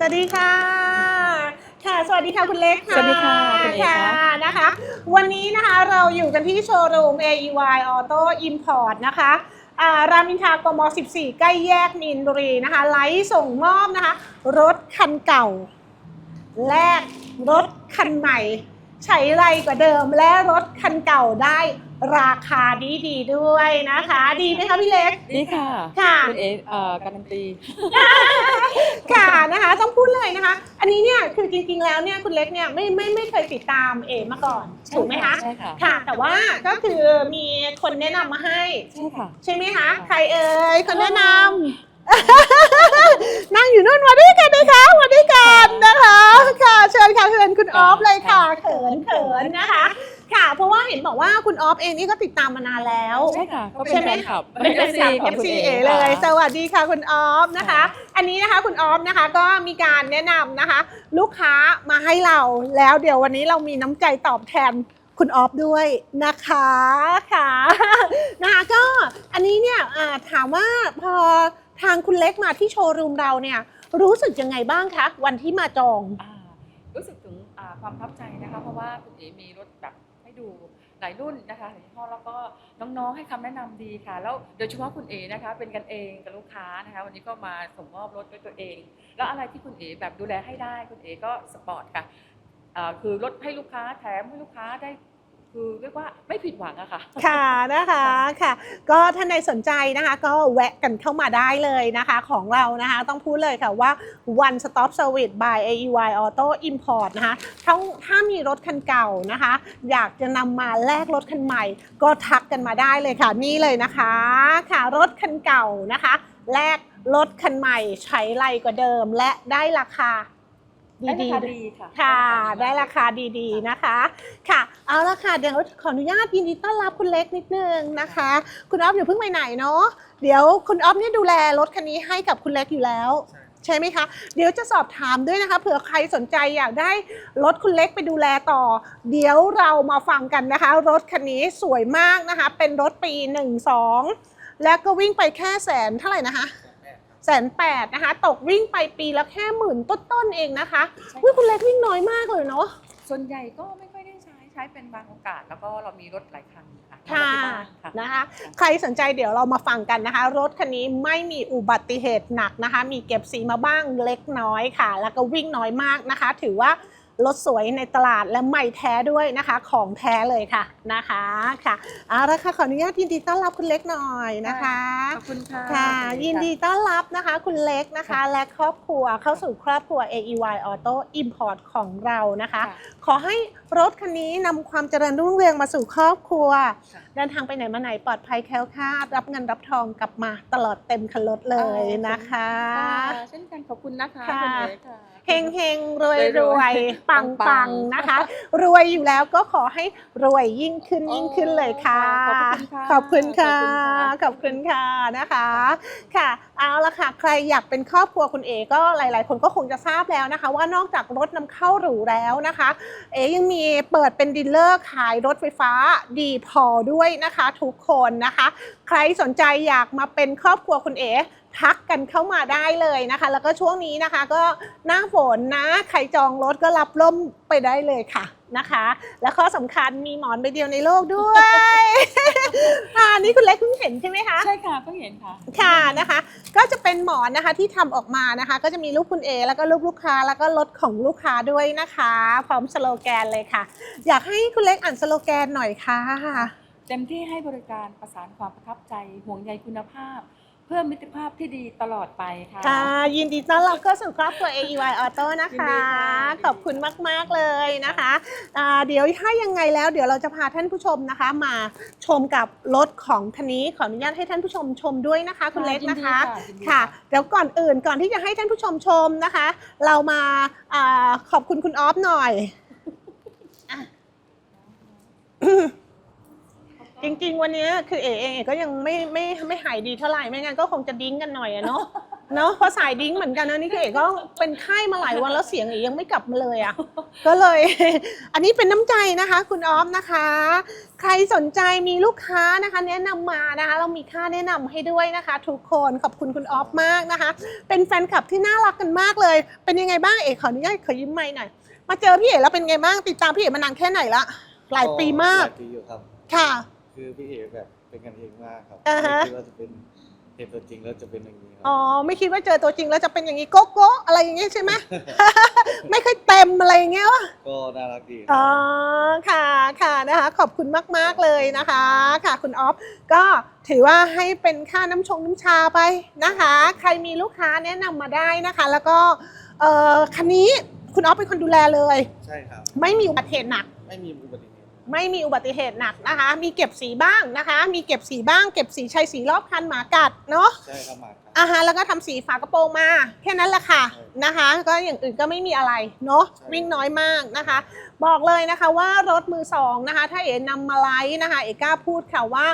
สวัสดีค่ะ ค่ะ สวัสดีค่ะคุณเล็กค่ะ สวัสดีค่ะคุณเอกค่ะค่ะ นะคะ วันนี้นะคะเราอยู่กันที่โชว์รูม AEY Auto Import นะคะอ่ารามอินทรากม 14 ใกล้แยกมีนบุรีนะคะ ไลฟ์ส่งมอบนะคะ รถคันเก่า แลกรถคันใหม่ ใช้ไรกว่าเดิมและรถคันเก่าได้ ราคาดีดีๆด้วยนะคะ ดีไหมคะพี่เล็ก นี่ค่ะค่ะ คุณเอเอ่อการันตี ค่ะนะคะต้องพูดเลยนะคะ อันนี้เนี่ยคือจริงๆแล้วเนี่ยคุณเล็กเนี่ยไม่ไม่ไม่เคยติดตามเอมาก่อนถูกไหมคะใช่ค่ะ ค่ะ แต่ว่าก็คือมีคนแนะนำมาให้ ใช่ค่ะ ใช่ไหมคะค่ะใครเอ่ยคนแนะนำ นั่งอยู่นู่นมาด้วยกันเลยคะมาด้วยกันนะคะ ค่ะเชิญค่ะเชิญคุณออฟเลยค่ะเขินเขินนะคะ ค่ะ เพราะว่าเห็นบอกว่าคุณออฟเองนี่ก็ติดตามมานานแล้วใช่ค่ะก็เป็นใช่ไหมแฟนคลับเป็นแฟนคลับของคุณ FC เอเอเลยสค่ะวัสดีค่ะคุณออฟนะคะ อันนี้นะคะคุณออฟนะคะก็มีการแนะนำนะคะ ลูกค้ามาให้เราแล้วเดี๋ยววันนี้เรามีน้ำใจตอบแทนคุณออฟด้วยนะคะค่ะนะคะก็อันนี้เนี่ยอ่าถามว่าพอ ทางคุณเล็กมาที่โชว์รูมเราเนี่ยรู้สึกยังไงบ้างคะวันที่มาจอง อ่ารู้สึกถึงอ่าความประทับใจนะคะ เพราะว่าคุณเอ๋มีรถแบบให้ดูหลายรุ่นนะคะหลายยี่ห้อแล้วก็น้องๆให้คำแนะนำดีค่ะ แล้วโดยเฉพาะคุณเอ๋นะคะ เป็นกันเองกับลูกค้านะคะ วันนี้ก็มาส่งมอบรถด้วยตัวเอง แล้วอะไรที่คุณเอ๋แบบดูแลให้ได้คุณเอ๋ก็สปอร์ตค่ะอ่าคือลดให้ลูกค้าแถมให้ลูกค้าได้ คือเรียกว่าไม่ผิดหวังอะค่ะ ค่ะนะคะค่ะ ก็ท่านใดสนใจนะคะ ก็แวะกันเข้ามาได้เลยนะคะ ของเรานะคะต้องพูดเลยค่ะว่า one stop service by AEY Auto Import นะคะถ้าถ้ามีรถคันเก่านะคะ อยากจะนำมาแลกรถคันใหม่ ก็ทักกันมาได้เลยค่ะนี่เลยนะคะค่ะรถคันเก่านะคะ แลกรถคันใหม่ใช้ไรกว่าเดิม และได้ราคา ได้ราดีคาๆดีค่ะ ค่ะ ได้ราคาดีๆนะคะ ค่ะ เอาละค่ะ เดี๋ยวขออนุญาตยินดีต้อนรับคุณเล็กนิดนึงนะคะ คุณออฟอย่าเพิ่งไปไหนเนาะ เดี๋ยวคุณออฟเนี่ยดูแลรถคันนี้ให้กับคุณเล็กอยู่แล้ว ใช่ไหมคะ เดี๋ยวจะสอบถามด้วยนะคะ เผื่อใครสนใจอยากได้รถคุณเล็กไปดูแลต่อ เดี๋ยวเรามาฟังกันนะคะ รถคันนี้สวยมากนะคะ เป็นรถปี 12 แล้วก็วิ่งไปแค่แสนเท่าไหร่นะคะ แสนแปดนะคะ ตกวิ่งไปปีละแค่หมื่นต้นๆเองนะคะใช่อุ้ยคุณเล็กวิ่งน้อยมากเลยเนาะ ส่วนใหญ่ก็ไม่ค่อยได้ใช้ใช้เป็นบางโอกาส แล้วก็เรามีรถหลายคันค่ะค่ะที่บ้านค่ะนะคะใครสนใจเดี๋ยวเรามาฟังกันนะคะ รถคันนี้ไม่มีอุบัติเหตุหนักนะคะ มีเก็บสีมาบ้างเล็กน้อยค่ะ แล้วก็วิ่งน้อยมากนะคะ ถือว่า รถสวยในตลาดและใหม่แท้ด้วยนะคะ ของแท้เลยค่ะนะคะค่ะเอาละค่ะขออนุญาตยินดีต้อนรับคุณเล็กหน่อยนะคะขอบคุณค่ะค่ะขอบคุณยินดีต้อนรับนะคะ คุณเล็กนะคะ และครอบครัวเข้าสู่ครอบครัว AEY Auto Import ของเรานะคะค่ะขอให้รถคันนี้นำความเจริญรุ่งเรืองมาสู่ครอบครัวค่ะ เดินทางไปไหนมาไหนปลอดภัยแคล้วคลาดรับเงินรับทองกลับมาตลอดเต็มคันรถเลยนะคะค่ะเช่นกันขอบคุณนะคะค่ะคุณเอ๋ค่ะเฮงเฮงรวยรรววยยปังปัปังงๆนะคะ รวยอยู่แล้วก็ขอให้รวยยิ่งขึ้นยิ่งขึ้นเลยค่ะขอบคุณค่ะ ขอบคุณค่ะ ขอบคุณค่ะนะคะ ค่ะเอาละค่ะ ใครอยากเป็นครอบครัวคุณเอก็หลาย ๆ คนก็คงจะทราบแล้วนะคะ ว่านอกจากรถนำเข้าหรูแล้วนะคะ เอยังมีเปิดเป็นดีลเลอร์ขายรถไฟฟ้าดีพอด้วยนะคะ ทุกคนนะคะ ใครสนใจอยากมาเป็นครอบครัวคุณเอทักกันเข้ามาได้เลยนะคะ แล้วก็ช่วงนี้นะคะก็หน้าฝนนะ ใครจองรถก็รับร่มไปได้เลยค่ะนะคะ และข้อสำคัญมีหมอนใบเดียวในโลกด้วย อ่านี่คุณเล็กเพิ่งเห็นใช่ไหมคะ ใช่ค่ะเพิ่งเห็นค่ะ ค่ะนะคะ ก็จะเป็นหมอนนะคะที่ทำออกมานะคะ ก็จะมีรูปคุณเอแล้วก็รูปลูกค้าแล้วก็รถของลูกค้าด้วยนะคะ พร้อมสโลแกนเลยค่ะ อยากให้คุณเล็กอ่านสโลแกนหน่อยค่ะ เต็มที่ให้บริการประสานความประทับใจ ห่วงใยคุณภาพ เพื่อมิตรภาพที่ดีตลอดไปค่ะ ค่ะ ยินดีต้อนรับเข้าสู่ครอบครัว AEY Auto นะยินดีคะ ค่ะขอบคุณมาก ๆ เลยนะคะอ่าเดี๋ยวถ้ายังไงแล้ว เดี๋ยวเราจะพาท่านผู้ชมนะคะ มาชมกับรถของคันนี้ขออนุญาตให้ท่านผู้ชมชมด้วยนะคะ คุณเล็กนะคะ ยินดีค่ะเดี๋ยวก่อนอื่นก่อนที่จะให้ท่านผู้ชมชมนะคะ เรามาอาขอบคุณคุณออฟหน่อยอะ จริง ๆ วันนี้คือเอเองเอก็ยังไม่ไม่ไม่หายดีเท่าไหร่ไม่งั้นก็คงจะดิ้งกันหน่อยอะเนาะเนาะเพราะสายดิ้งเหมือนกันนะนี่คือเอกก็เป็นไข้มาหลายวันแล้วเสียงเอกยังไม่กลับมาเลยอะก็เลย อันนี้เป็นน้ำใจนะคะ คุณออฟนะคะ ใครสนใจมีลูกค้านะคะ แนะนำมานะคะ เรามีค่าแนะนำให้ด้วยนะคะ ทุกคนขอบคุณคุณออฟมากนะคะ เป็นแฟนคลับที่น่ารักกันมากเลย เป็นยังไงบ้างเอกขออนุญาตขอยิ้มไมค์หน่อยมาเจอพี่เอกแล้วเป็นไงบ้างติดตามพี่เอกมานานแค่ไหนละหลายปีมาก หลายปีอยู่ครับ ค่ะ คือพี่เอกแบบเป็นกันเองมากครับอ่าฮะ ไม่คิดว่าจะเป็นเห็นตัวจริงแล้วจะเป็นอย่างนี้ครัอ๋อ ไม่คิดว่าเจอตัวจริงแล้วจะเป็นอย่างนี้โก๊ะโก๊ะอะไรอย่างเงี้ยใช่ไหม ไม่ค่อยเต็มอะไรอย่างเงี้ยวะก็น่ารักดีคอ๋รัอบค่ะค่ะนะคะ ขอบคุณมากๆเลยนะคะ ค่ะคุณออฟก็ถือว่าให้เป็นค่าน้ำชงน้ำชาไปนะคะ ใครมีลูกค้าแนะนำมาได้นะคะ แล้วก็เอ่อคันนี้คุณออฟเป็นคนดูแลเลย ใช่ครับ ไม่มีอุบัติเหตุหนัก ไม่มีอุบัติเหตุ ไม่มีอุบัติเหตุหนักนะคะ มีเก็บสีบ้างนะคะ มีเก็บสีบ้าง เก็บสีชัยสีรอบคันหมากัดเนาะใช่ครับหมากครับอาฮะแล้วก็ทำสีฝากระโปรงมา แค่นั้นแหละค่ะใช่นะคะ ก็อย่างอื่นก็ไม่มีอะไรเนาะใช่วิ่งน้อยมากนะคะ บอกเลยนะคะว่ารถมือสองนะคะ ถ้าเอ๋นำมาไลฟ์นะคะ เอกล้าพูดค่ะว่า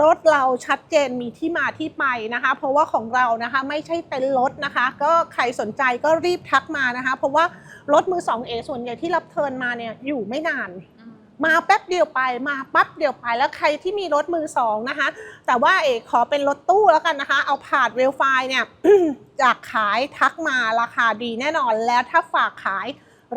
รถเราชัดเจนมีที่มาที่ไปนะคะ เพราะว่าของเรานะคะไม่ใช่เต็นท์รถนะคะ ก็ใครสนใจก็รีบทักมานะคะ เพราะว่ารถมือสองเอส่วนใหญ่ที่รับเทิร์นมาเนี่ยอยู่ไม่นานอื มาแป๊บเดียวไป มาปั๊บเดียวไปแล้วใครที่มีรถมือสองนะคะ แต่ว่าเอกขอเป็นรถตู้แล้วกันนะคะ เอาผานเวลไฟเนี่ยจากขายทักมาราคาดีแน่นอนแล้วถ้าฝากขาย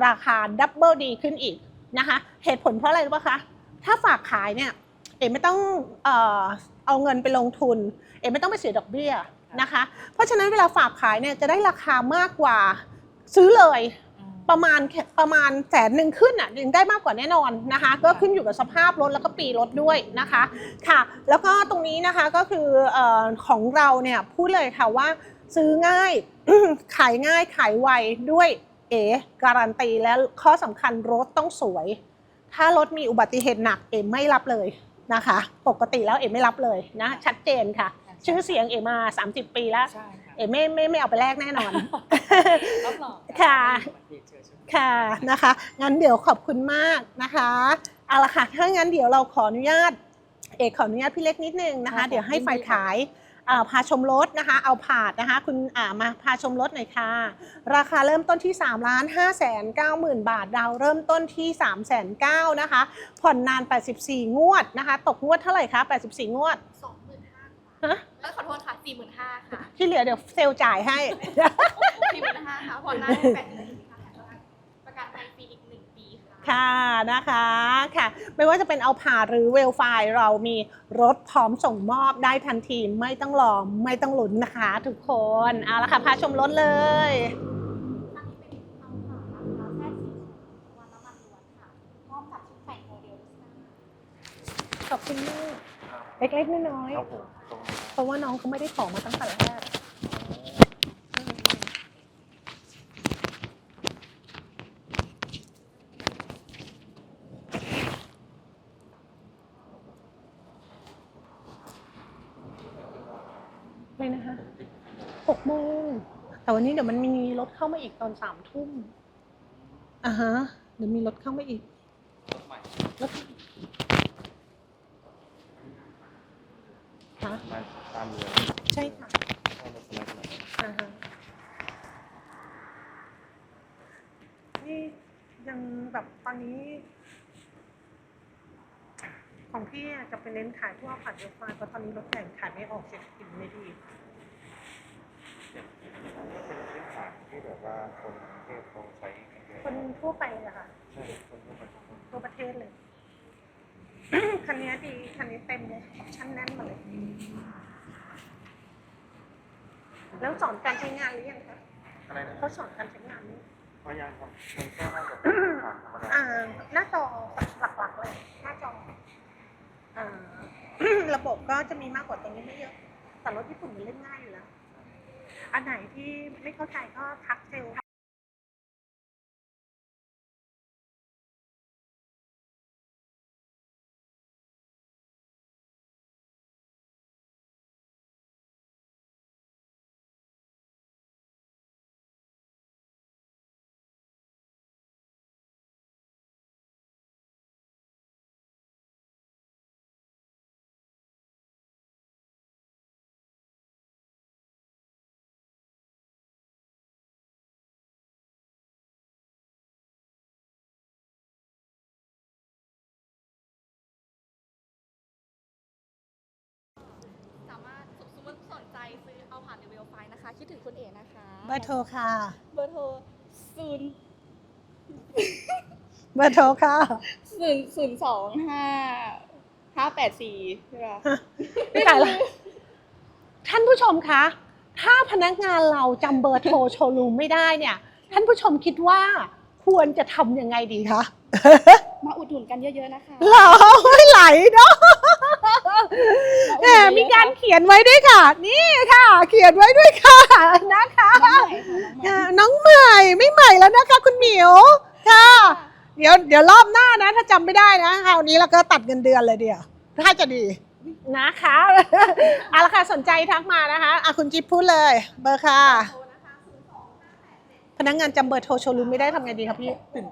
ราคาดับเบิลดีขึ้นอีกนะคะ เหตุผลเพราะอะไรรู้ปะคะถ้าฝากขายเนี่ยเอกไม่ต้องเอ่อเอาเงินไปลงทุน เอกไม่ต้องไปเสียดอกเบี้ยนะคะ เพราะฉะนั้นเวลาฝากขายเนี่ยจะได้ราคามากกว่าซื้อเลย ประมาณแค่ประมาณแสนหนึ่งขึ้นอะยังได้มากกว่าแน่นอนนะคะ ก็ขึ้นอยู่กับสภาพรถแล้วก็ปีรถด้วยนะคะค่ะ แล้วก็ตรงนี้นะคะก็คือเออของเราเนี่ยพูดเลยค่ะว่าซื้อง่ายขายง่ายขายไวด้วยเอ๋การันตีและข้อสำคัญรถต้องสวย ถ้ารถมีอุบัติเหตุหนักเอ๋ไม่รับเลยนะคะ ปกติแล้วเอ๋ไม่รับเลยนะชัดเจนค่ะ ชื่อเสียงเอ๋มา 30 ปีแล้ว ใช่ค่ะเอ๋ไม่ไม่ไม่เอาไปแลกแน่นอน รับรองค่ะไม่มีอุบัติเหตุเจอใช่ไหมค่ะนะคะ งั้นเดี๋ยวขอบคุณมากนะคะเอาละค่ะถ้างั้นเดี๋ยวเราขออนุญาต เอกขออนุญาตพี่เล็กนิดนึงนะคะเดี๋ยวให้ฝ่ายขายอ่าพาชมรถนะคะ เอาผาดนะคะ คุณอ่ามาพาชมรถหน่อยค่ะ ราคาเริ่มต้นที่3ล้าน5แสน9หมื่นบาทดาวเริ่มต้นที่3แสน9นะคะ ผ่อนนาน 84 งวดนะคะ ตกงวดเท่าไหร่คะ 84 งวด สองหมื่นห้าฮะ เอ้ยขอโทษค่ะสี่หมื่นห้าค่ะที่เหลือเดี๋ยวเซลล์จ่ายให้ สี่หมื่นห้าค่ะผ่อนหน้าแปดปีค่ะประกันภัยฟรีอีกหนึ่งปีค่ะ ค่ะนะคะค่ะ ไม่ว่าจะเป็นเอาผ่าหรือเวลไฟล์เรามีรถพร้อมส่งมอบได้ทันทีไม่ต้องรอไม่ต้องลุ้นนะคะ ทุกคนเอาละค่ะพาชมรถเลยอันนี้เป็นคำถามนะคะแค่สี่วันน้ำมันล้วนค่ะพร้อมกับชุดแต่งโมเดลด้วยค่ะขอบคุณมากเล็กๆน้อยครับผมตรงนี้ๆเพ ราะว่าน้องเขาไม่ได้ขอมาตั้งแต่แรกเลยนะคะหกโมง แต่วันนี้เดี๋ยวมันมีรถเข้ามาอีกตอนสามทุ่มอ่าฮะ เดี๋ยวมีรถเข้ามาอีก รถใหม่ รถฮะ มาตามเรือใช่ค่ะเข้ารถสไลด์สไลด์อ่าฮะนี่ยังแบบตอนนี้ ของพี่อะจะเป็นเน้นขายทั่วผ่านเว็บไซต์เพราะตอนนี้รถแต่งขายไม่ออกเศรษฐกิจไม่ดีเป็นพื้นฐานที่แบบว่าคนกรุงเทพเขาใช้กันเยอะคนทั่วไปเลยอะค่ะ ใช่คนทั่วไปทั่วประเทศเลย คันนี้ดี คันนี้เต็มเลยออปชั่นแน่นมาเลย แล้วสอนการใช้งานหรือยังคะอะไรนะเขาสอนการใช้งานหรือยังพยายามครับมันก็น่าจะเป็นพื้นฐานธรรมดาอ่าหน้าจอหลักๆเลยหน้าจออ่า ระบบก็จะมีมากกว่าตรงนี้ไม่เยอะแต่รถญี่ปุ่นมันเล่นง่ายอยู่แล้ว อันไหนที่ไม่เข้าใจก็ทักเซลล์คิ ดถึงคุณเอ๋นะคะเบอร์โทรค่ะ เบอร์โทรศูนย์เบอร์โทรค่ะ ศูนย์ศูนย์สองห้าห้าแปดสี่ใช่ปะไม่ตายละท่านผู้ชมคะ ถ้าพนักงานเราจำเบอร์โทรโชว์รูมไม่ได้เนี่ย ท่านผู้ชมคิดว่าควรจะทำยังไงดีคะ มาอุดหนุนกันเยอะๆนะคะเหรอไม่ไหลเนาะ แหมมีการเขียนไว้ด้วยค่ะ นี่ค่ะ เขียนไว้ด้วยค่ะนะคะน้องใหม่ค่ะน้องใหม่อ่าน้องใหม่ไม่ใหม่แล้วนะคะ คุณหมิวค่ะ เดี๋ยวเดี๋ยวรอบหน้านะ ถ้าจำไม่ได้นะคราวนี้เราก็ตัดเงินเดือนเลยเดียวถ้าจะดีนะคะเอาละค่ะสนใจทักมานะคะอะคุณจิ๊บพูดเลย เบอร์ค่ะ พนักงานจำเบอร์โทรโชว์รูมไม่ได้ทำไงดีครับพี่ถึง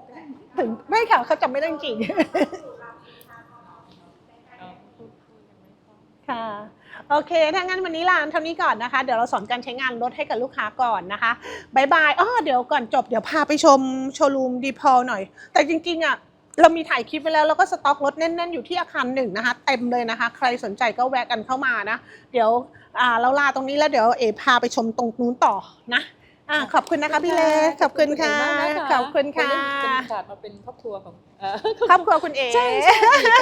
ถึงไม่ค่ะเขาจำไม่ได้จริง ค่ะโอเค ถ้างั้นวันนี้ลาเท่านี้ก่อนนะคะ เดี๋ยวเราสอนการใช้งานรถให้กับลูกค้าก่อนนะคะบายบายอ้อเดี๋ยวก่อนจบเดี๋ยวพาไปชมโชว์รูมดีพอหน่อย แต่จริงๆอะเรามีถ่ายคลิปไปแล้วแล้วก็สต็อกรถแน่น ๆ อยู่ที่อาคารหนึ่งนะคะเต็มเลยนะคะ ใครสนใจก็แวะกันเข้ามานะ เดี๋ยวเราลาตรงนี้แล้วเดี๋ยวเอพาไปชมตรงนู้นต่อนะ อะขอบคุณนะคะพี่เล็กขอบคุณค่ะ ขอบคุณมากนะคะขอบคุณค่ะเป็นโอกาสมาเป็นครอบครัวของเอ่อครอบครัวคุณเอ๋ใช่ใช่ค่ะ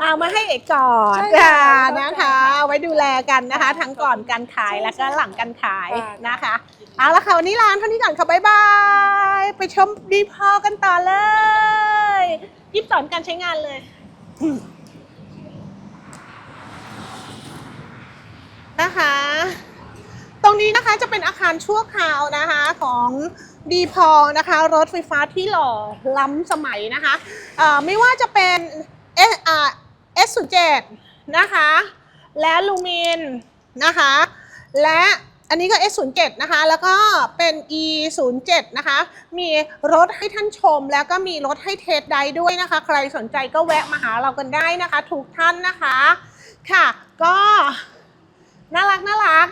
เอามาให้เอกก่อนใช่ค่ะค่ะนะคะเอาไว้ดูแลกันนะคะ ทั้งก่อนการขายใช่แล้วก็หลังการขายค่ะนะคะเอาละค่ะวันนี้ลาเท่านี้ก่อนค่ะบ๊ายบายไปชมดีพอกันต่อเลยยิบสอนการใช้งานเลยนะคะ ตรงนี้นะคะจะเป็นอาคารชั่วคราวนะคะของดีพอนะคะรถไฟฟ้าที่หล่อล้ำสมัยนะคะไม่ว่าจะเป็นเอสเอสเจนะคะและลูมินนะคะและอันนี้ก็ S07 นะคะ แล้วก็เป็น E07 นะคะ มีรถให้ท่านชม แล้วก็มีรถให้เทสไดร์ด้วยนะคะ ใครสนใจก็แวะมาหาเรากันได้นะคะ ทุกท่านนะคะ ค่ะ ก็น่ารักน่ารัก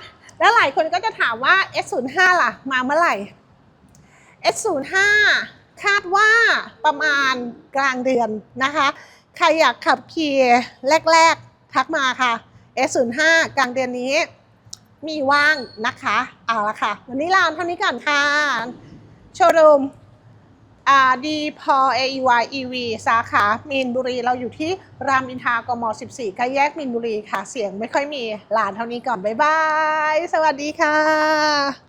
ายคนก็จะถามว่า S05 ล่ะ มาเมื่อไหร่ S05 คาดว่าประมาณกลางเดือนนะคะ ใครอยากขับขี่แรก ๆ ทักมาค่ะ S05 กลางเดือนนี้ มีว่างนะคะ เอาละค่ะ วันนี้ลาเท่านี้ก่อนค่ะ โชว์รูม ดีพอ AEY EV สาขามีนบุรี เราอยู่ที่รามอินทรากม 14ใกล้แยกมีนบุรีค่ะ เสียงไม่ค่อยมีลานเท่านี้ก่อน บ๊ายบาย สวัสดีค่ะ